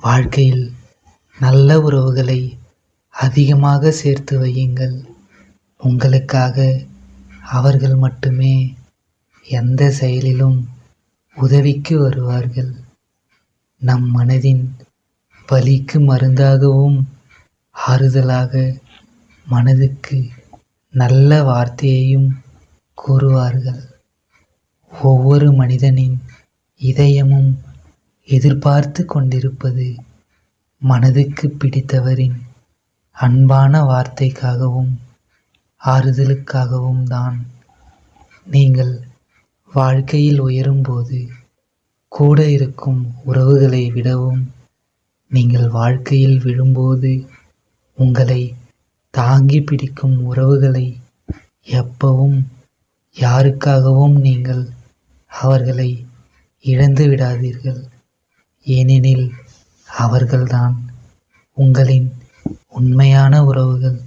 வாழ்க்கையில் நல்ல உறவுகளை அதிகமாக சேர்த்து வையுங்கள். உங்களுக்காக அவர்கள் மட்டுமே எந்த செயலிலும் உதவிக்கு வருவார்கள். நம் மனதின் வலிக்கு மருந்தாகவும் ஆறுதலாக மனதுக்கு நல்ல வார்த்தையையும் கூறுவார்கள். ஒவ்வொரு மனிதனின் இதயமும் எதிர்பார்த்து கொண்டிருப்பது மனதுக்கு பிடித்தவரின் அன்பான வார்த்தைக்காகவும் ஆறுதலுக்காகவும் தான். நீங்கள் வாழ்க்கையில் உயரும்போது கூட இருக்கும் உறவுகளை விடவும் நீங்கள் வாழ்க்கையில் விழும்போது உங்களை தாங்கி பிடிக்கும் உறவுகளை எப்பவும் யாருக்காகவும் நீங்கள் அவர்களை இழந்து விடாதீர்கள். ஏனெனில் அவர்கள்தான் உங்களின் உண்மையான உறவுகள்.